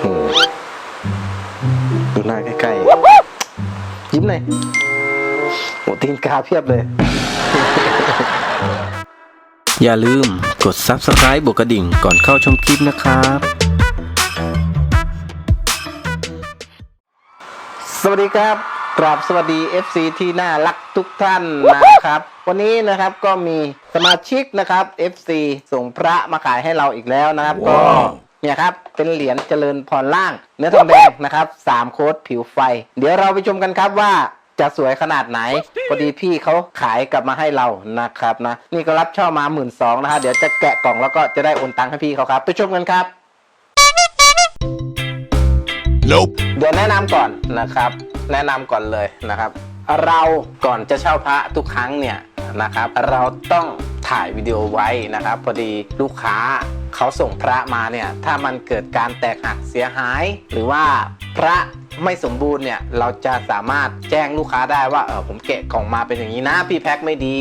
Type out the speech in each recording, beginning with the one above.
โอ้ดูหน้าใกล้ๆ ยิ้มหน่อยโอ้ตีนกาเพียบเลย อย่าลืมกด Subscribe บวกกระดิ่งก่อนเข้าชมคลิปนะครับ สวัสดีครับกราบสวัสดี FC ที่น่ารักทุกท่านนะครับ วันนี้นะครับก็มีสมาชิกนะครับ FC ส่งพระมาขายให้เราอีกแล้วนะครับ ก็ เนี่ยครับ เป็นเหรียญเจริญพรล่าง เนื้อทองแดงนะครับสามโค้ดผิวไฟ เดี๋ยวเราไปชมกันครับว่าจะสวยขนาดไหนพอดีพี่เขาขายกลับมาให้เรานะครับนะ นี่ก็รับเช่ามาหมื่นสองนะฮะเดี๋ยวจะแกะกล่องแล้วก็จะได้โอนตังค์ให้พี่เขาครับ ไปชมกันครับ Nope. เดี๋ยวแนะนำก่อนนะครับ แนะนำก่อนเลยนะครับ เราก่อนจะเช่าพระทุกครั้งเนี่ยนะครับ เราต้องถ่ายวิดีโอไว้นะครับ พอดีลูกค้าเขาส่งพระมาเนี่ยถ้ามันเกิดการแตกหักเสียหาย หรือว่าพระไม่สมบูรณ์เนี่ยเราจะสามารถแจ้งลูกค้าได้ว่าเออผมแกะกล่องมาเป็นอย่างนี้นะพี่แพ็คไม่ดี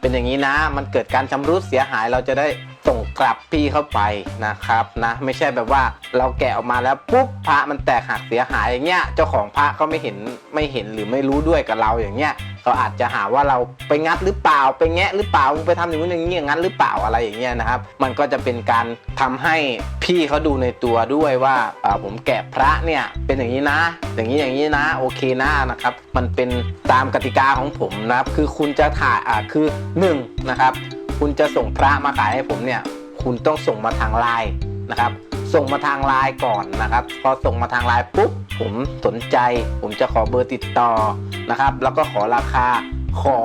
เป็นอย่างนี้นะ มันเกิดการชำรุดเสียหายเราจะได้ ส่งกลับพี่เข้าไปนะครับนะไม่ใช่แบบว่าเราแกะออกมาแล้วปุ๊บพระมันแตกหักเสียหายอย่างเงี้ยเจ้าของพระเขาไม่เห็นไม่เห็นหรือไม่รู้ด้วยกับเราอย่างเงี้ยเขาอาจจะหาว่าเราไปงัดหรือเปล่า ไปแงะหรือเปล่าไปทำอย่างนู้นอย่างนี้อย่างนั้นหรือเปล่าอะไรอย่างเงี้ยนะครับ มันก็จะเป็นการทำให้พี่เขาดูในตัวด้วยว่าผมแกะพระเนี่ยเป็นอย่างนี้นะ อย่างนี้อย่างนี้นะโอเคนะนะครับ มันเป็นตามกติกาของผมนะครับ คือคุณจะถ่ายอ่าคือหนึ่งนะครับ คุณจะส่งพระมาขายให้ผมเนี่ยคุณต้องส่งมาทางไลน์นะครับ ส่งมาทางไลน์ก่อนนะครับ พอส่งมาทางไลน์ปุ๊บผมสนใจ ผมจะขอเบอร์ติดต่อนะครับ แล้วก็ขอราคา ขอ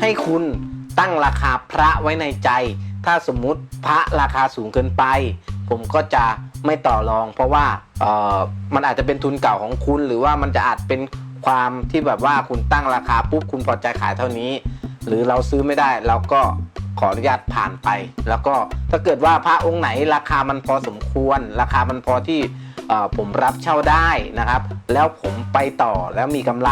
ให้คุณตั้งราคาพระไว้ในใจ ถ้าสมมุติพระราคาสูงเกินไป ผมก็จะไม่ต่อรอง เพราะว่าเออมันอาจจะเป็นทุนเก่าของคุณ หรือว่ามันจะอาจเป็นความที่แบบว่าคุณตั้งราคาปุ๊บคุณพอใจขายเท่านี้ หรือเราซื้อไม่ได้เราก็ ขออนุญาตผ่านไป แล้วก็ถ้าเกิดว่าพระองค์ไหนราคามันพอสมควร ราคามันพอที่ผมรับเช่าได้นะครับ แล้วผมไปต่อแล้วมีกำไร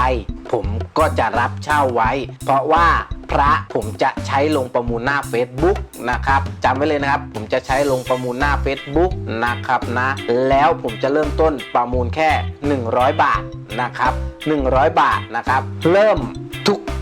ผมก็จะรับเช่าไว้ เพราะว่าพระผมจะใช้ลงประมูลหน้า Facebook นะครับจำไว้เลยนะครับ ผมจะใช้ลงประมูลหน้า Facebook นะครับนะแล้วผมจะเริ่มต้นประมูลแค่ 100 บาทนะครับ 100 บาทนะครับ เริ่ม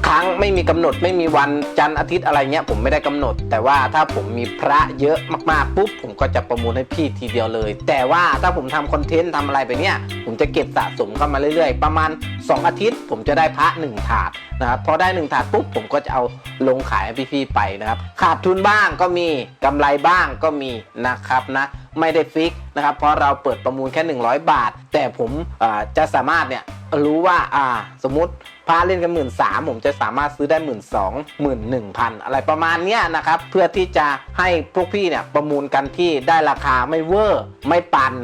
ครั้งไม่มีกำหนดไม่มีวันจันทร์อาทิตย์อะไรเงี้ยผมไม่ได้กำหนด แต่ว่าถ้าผมมีพระเยอะมากๆปุ๊บผมก็จะประมูลให้พี่ทีเดียวเลย แต่ว่าถ้าผมทำคอนเทนต์ทำอะไรไปเนี่ยผมจะเก็บสะสมเข้ามาเรื่อยๆ ประมาณ 2 อาทิตย์ ผมจะได้พระ 1 ถาดนะครับพอได้ 1 ถาดปุ๊บผมก็จะเอาลงขายให้พี่ๆไปนะครับขาดทุนบ้างก็มีกำไรบ้างก็มีนะครับนะไม่ได้ฟิกนะครับเพราะเราเปิดประมูลแค่ 100 บาท แต่ผมอ่าจะสามารถเนี่ย รู้ว่าอ่า สมมติพระเล่นกันหมื่นสามผมจะสามารถซื้อได้หมื่นสองหมื่นหนึ่งพันอะไรประมาณเนี้ยนะครับ เพื่อที่จะให้พวกพี่เนี่ยประมูลกันที่ได้ราคาไม่เวอร์ ไม่ปัน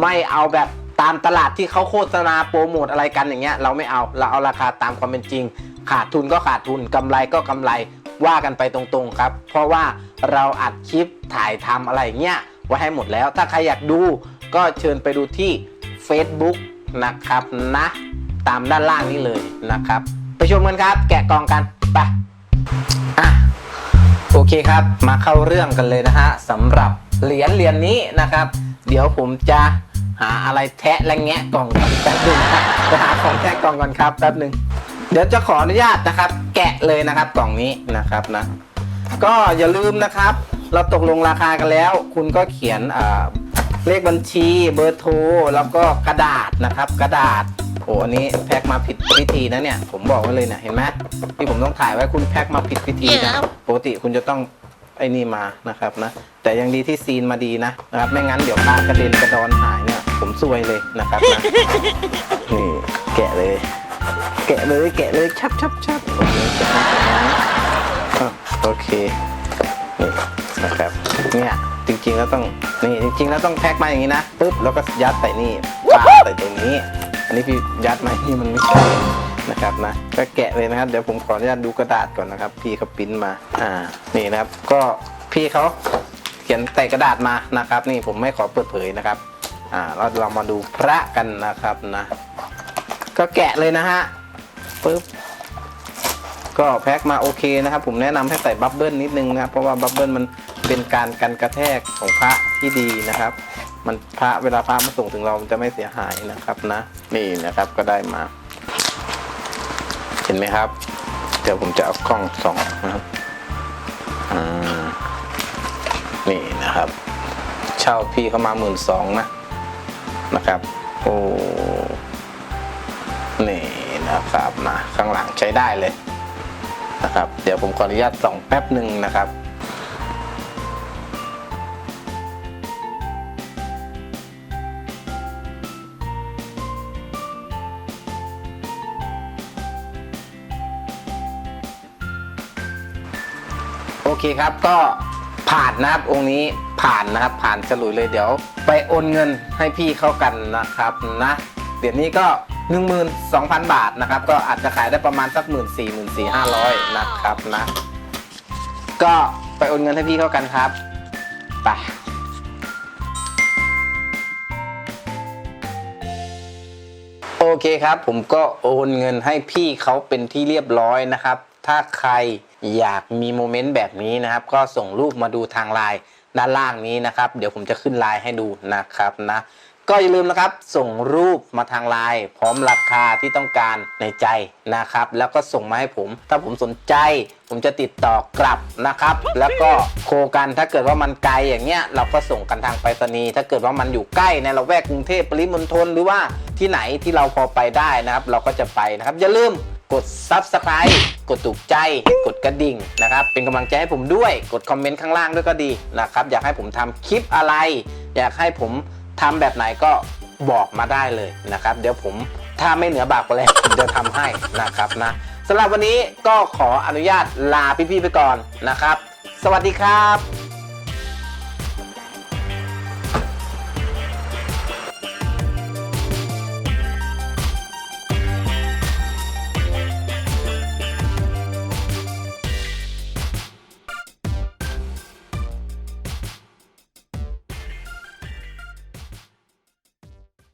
ไม่เอาแบบตามตลาดที่เขาโฆษณาโปรโมทอะไรกันอย่างเงี้ยเราไม่เอาเราเอาราคาตามความเป็นจริง ขาดทุนก็ขาดทุนกำไรก็กำไรว่ากันไปตรงๆครับ เพราะว่าเราอัดคลิปถ่ายทำอะไรเงี้ยไว้ให้หมดแล้ว ถ้าใครอยากดูก็เชิญไปดูที่ Facebook นะครับนะ ตามด้านล่างนี้เลยนะครับ ไปชมกันครับ แกะกล่องกันไปอะโอเคครับมาเข้าเรื่องกันเลยนะฮะสำหรับเหรียญเหรียญนี้นะครับ เดี๋ยวผมจะหาอะไรแทะและแงะกล่องก่อนแป๊บหนึงนะจะหาของแทะกล่องก่อนครับแป๊บหนึ่งเดี๋ยวจะขออนุญาตนะครับ แกะเลยนะครับกล่องนี้นะครับนะ ก็อย่าลืมนะครับ เราตกลงราคากันแล้ว คุณก็เขียนอ่า เลขบัญชีเบอร์โทรแล้วก็กระดาษนะครับ กระดาษโอ้อันนี้แพ็คมาผิดวิธีนะเนี่ย ผมบอกไว้เลยเนี่ยเห็นไหมที่ผมต้องถ่ายไว้คุณแพ็คมาผิดวิธีนะปกติคุณจะต้องไอ้นี่มานะครับนะ แต่ยังดีที่ซีนมาดีนะนะครับไม่งั้นเดี๋ยวพากระเด็นกระดอนหายเนี่ย ผมซวยเลยนะครับนะนี่แกะเลย แกะเลยแกะเลยชับชับชับโอเคแกะมาแกะมาอะโอเคนี่นะครับเนี่ย จริงๆแล้วต้องนี่จริงๆแล้วต้องแพ็คมาอย่างนี้นะปุ๊บแล้วก็ยัดใส่นี่ปาใส่ตรงนี้ อันนี้พี่ยัดมาที่มันไม่ใช่นะครับนะก็แกะเลยนะครับเดี๋ยวผมขออนุญาตดูกระดาษก่อนนะครับ พี่เขาปริ้นมาอ่านี่นะครับ ก็พี่เขาเขียนใส่กระดาษมานะครับ นี่ผมไม่ขอเปิดเผยนะครับอ่าเราเรามาดูพระกันนะครับนะ ก็แกะเลยนะฮะปุ๊บก็แพ็คมาโอเคนะครับ ผมแนะนำให้ใส่บับเบิ้ลนิดนึงนะครับเพราะว่าบับเบิ้ลมัน เป็นการกันกระแทกของพระที่ดีนะครับ มันพระเวลาพระมาส่งถึงเรามันจะไม่เสียหายนะครับนะ นี่นะครับก็ได้มา เห็นไหมครับ เดี๋ยวผมจะเอากล้องส่องนะครับอ่านี่นะครับ เช่าพี่เขามาหมื่นสองนะนะครับ โอ้นี่นะครับนะข้างหลังใช้ได้เลยนะครับ เดี๋ยวผมขออนุญาตส่องแป๊บหนึ่งนะครับ อเคครับ ก็ผ่านนะครับองค์นี้ผ่านนะครับ ผ่านฉลุยเลยเดี๋ยว ไปโอนเงินให้พี่เข้ากันนะครับนะ เดี๋ยวนี้ก็ 12,000 บาทนะครับ ก็อาจจะขายได้ประมาณสัก 1 4 0 0 0 1 4 500 นะครับนะ ก็ไปโอนเงินให้พี่เข้ากันครับไปโอเคครับ ผมก็โอนเงินให้พี่เขาเป็นที่เรียบร้อยนะครับ ถ้าใคร อยากมีโมเมนต์แบบนี้นะครับ ก็ส่งรูปมาดูทางไลน์ด้านล่างนี้นะครับ เดี๋ยวผมจะขึ้นไลน์ให้ดูนะครับนะก็อย่าลืมนะครับ ส่งรูปมาทางไลน์พร้อมราคาที่ต้องการในใจนะครับ แล้วก็ส่งมาให้ผม ถ้าผมสนใจ ผมจะติดต่อกลับนะครับ แล้วก็โคกันถ้าเกิดว่ามันไกลอย่างเงี้ย เราก็ส่งกันทางไปรษณีย์ถ้าเกิดว่ามันอยู่ใกล้ในละแวกกรุงเทพปริมณฑลหรือว่าที่ไหนที่เราพอไปได้นะครับ เราก็จะไปนะครับอย่าลืม กด Subscribe กดถูกใจ กดกระดิ่งนะครับ เป็นกำลังใจให้ผมด้วย กดคอมเมนต์ข้างล่างด้วยก็ดีนะครับ อยากให้ผมทำคลิปอะไร อยากให้ผมทำแบบไหนก็บอกมาได้เลยนะครับ เดี๋ยวผมถ้าไม่เหนือบากกว่าแรงผมจะทำให้นะครับนะสำหรับวันนี้ก็ขออนุญาตลาพี่ๆไปก่อนนะครับ สวัสดีครับ